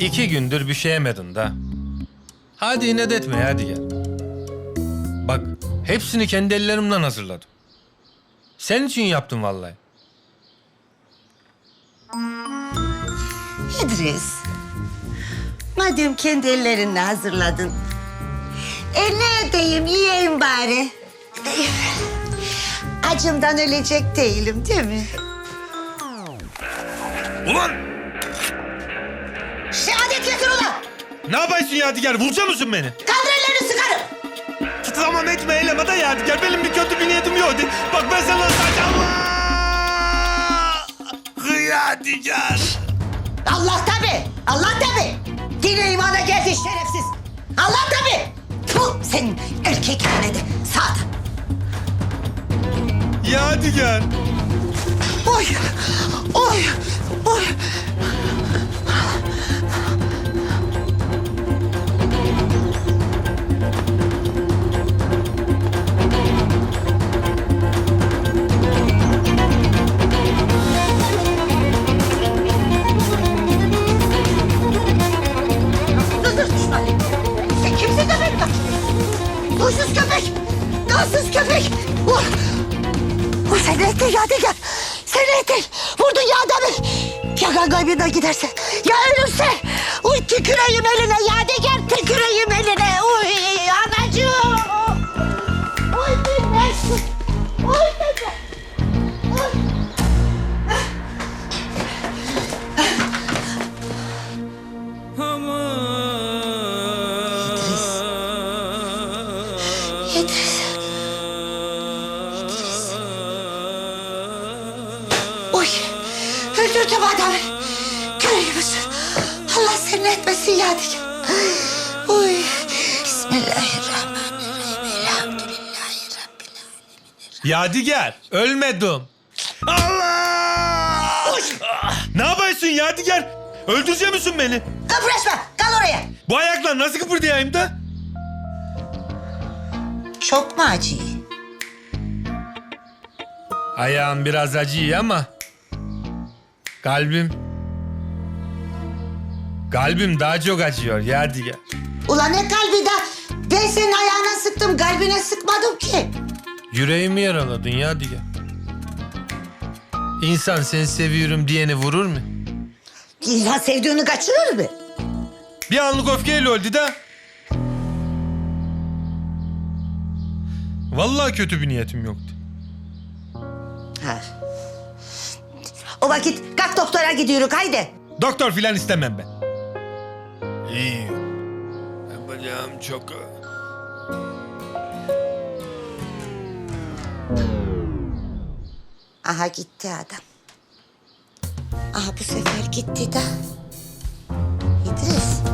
İki gündür bir şey yemedin da. Hadi inat etme hadi gel. Bak hepsini kendi ellerimden hazırladım. Senin için yaptım vallahi. İdris. Madem kendi ellerinle hazırladın. E ne edeyim yiyeyim bari. Acımdan ölecek değilim değil mi? Ulan Şehadet getir ulan. ne yapıyorsun Yadigar? Vuracak mısın beni? Kaldır ellerini sıkarım. Tamam etme eyleme de Yadigar. Benim bir kötü bir niyetim yok. Bak ben sana saçma. Yadigar. Allah tabi. Allah tabi. Dine imana geldi şerefsiz. Allah tabi. Bu senin erkek de sağda. Yadigar. Oy. Oy. Oy. Huysuz köpek. Nansız köpek. Vur. Bu seni etti Yadigar. Seni etti. Vurdun ya adamı. Ya kan kaybına giderse. Ya ölürse. Uy tüküreyim eline Yadigar. Tüküreyim öldürdüm adamı. Görüyor musun? Allah seni etmesin Yadigar. Uy, Bismillahirrahmanirrahim. Elhamdülillahi Rabbil alemin. Yadigar ölmedim. Allah! Ne yapıyorsun Yadigar? Öldürecek misin beni? Kıpraşma, kal oraya. Bu ayakla nasıl kıpırdayayım da? Çok mu acıyor? Ayağım biraz acıyor ama kalbim kalbim daha çok acıyor Yadigar. Ulan ne kalbi de? Ben senin ayağına sıktım, kalbine sıkmadım ki. Yüreğimi yaraladın Yadigar. İnsan seni seviyorum diyeni vurur mu? İnsan sevdiğini kaçırır mı? Bir anlık öfkeyle öldü de. Vallahi kötü bir niyetim yoktu. O vakit kalk doktora gidiyoruz haydi. Doktor filan istemem ben. İyiyim. Bacağım çok Aha gitti adam. Aha bu sefer gitti de. İdris.